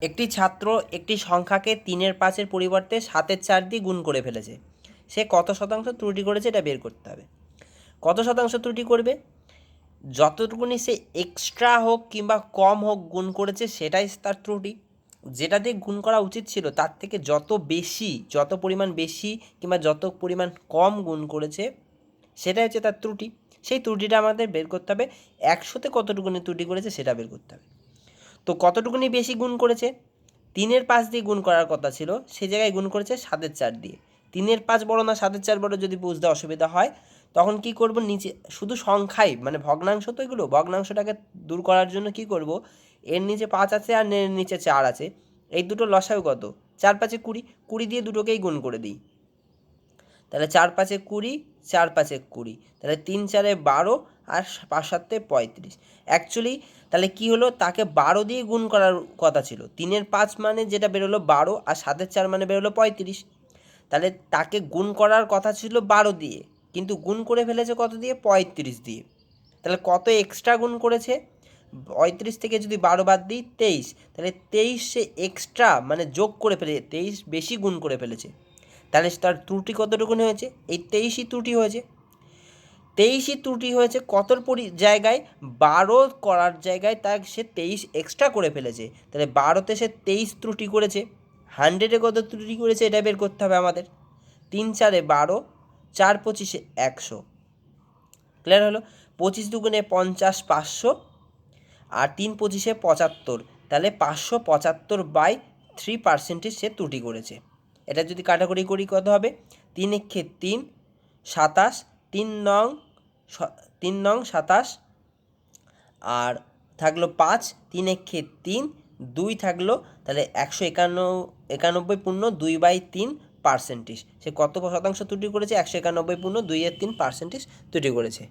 একটি ছাত্র একটি সংখ্যাকে তিনের পাঁচের পরিবর্তে সাতের চার দিয়ে গুণ করে ফেলেছে। সে কত শতাংশ ত্রুটি করেছে এটা বের করতে হবে। কত শতাংশ ত্রুটি করবে? যতটুকুনি সে এক্সট্রা হোক কিংবা কম হোক গুণ করেছে সেটাই তার ত্রুটি। যেটা দিয়ে গুণ করা উচিত ছিল তার থেকে যত বেশি, যত পরিমাণ বেশি কিংবা যত পরিমাণ কম গুণ করেছে, সেটাই হচ্ছে তার ত্রুটি। সেই ত্রুটিটা আমাদের বের করতে হবে। একশোতে কতটুকুনি ত্রুটি করেছে সেটা বের করতে হবে। তো কতটুকুনি বেশি গুণ করেছে? তিনের পাঁচ দিয়ে গুণ করার কথা ছিল, সে জায়গায় গুণ করেছে সাতের চার দিয়ে। তিনের পাঁচ বড় না, সাতের চার বড় যদি বুঝতে অসুবিধা হয়, তখন কি করব? নিচে শুধু সংখ্যাই মানে ভগ্নাংশ তো এগুলো, ভগ্নাংশটাকে দূর করার জন্য কি করব? এর নিচে পাঁচ আছে আর এর নিচে চার আছে। এই দুটো লসাও কত? চার পাঁচে কুড়ি কুড়ি দিয়ে দুটোকেই গুণ করে দিই। তাহলে চার পাঁচে কুড়ি, চার পাঁচে কুড়ি। তাহলে তিন চারে বারো আর পাঁচ সাতে পঁয়ত্রিশ। অ্যাকচুয়ালি তাহলে কি হলো? তাকে বারো দিয়ে গুণ করার কথা ছিল। তিনের পাঁচ মানে যেটা বেরোলো বারো আর সাতের চার মানে বেরোলো পঁয়ত্রিশ। তাহলে তাকে গুণ করার কথা ছিল বারো দিয়ে। কিন্তু গুণ করে ফেলেছে কত দিয়ে? পঁয়ত্রিশ দিয়ে। তাহলে কত এক্সট্রা গুণ করেছে? পঁয়ত্রিশ থেকে যদি বারো বাদ দিই, তেইশ। তাহলে তেইশ এক্সট্রা মানে যোগ করে ফেলে, তেইশ বেশি গুণ করে ফেলেছে। তাহলে তার ত্রুটি কতটুকুনি হয়েছে? এই তেইশই ত্রুটি হয়েছে। তেইশই ত্রুটি হয়েছে কতর পরি, জায়গায়? বারো করার জায়গায় তার সে তেইশ এক্সট্রা করে ফেলেছে। তাহলে বারোতে সে তেইশ ত্রুটি করেছে। হান্ড্রেডে কত ত্রুটি করেছে এটা বের করতে হবে আমাদের। তিন চারে বারো, চার পঁচিশে একশো। ক্লিয়ার হলো? পঁচিশ দুগুণে পঞ্চাশ পাঁচশো, আর তিন পঁচিশে পঁচাত্তর। তাহলে পাঁচশো পঁচাত্তর বাই থ্রি পার্সেন্টেজ সে ত্রুটি করেছে। এটা যদি কাটাকুটি করি কত হবে? তিন এক্ষে তিন, সাতাশ, তিন নং তিন নং সাতাশ, আর থাকল পাঁচ, তিন এক্ষে তিন, দুই থাকল তাহলে একশো একান্ন, একানব্বই পূর্ণ দুই বাই তিন পার্সেন্টেজ সে কত শতাংশ ত্রুটি করেছে? একশো একানব্বই পূর্ণ দুই এর তিন পার্সেন্টেজ ত্রুটি করেছে।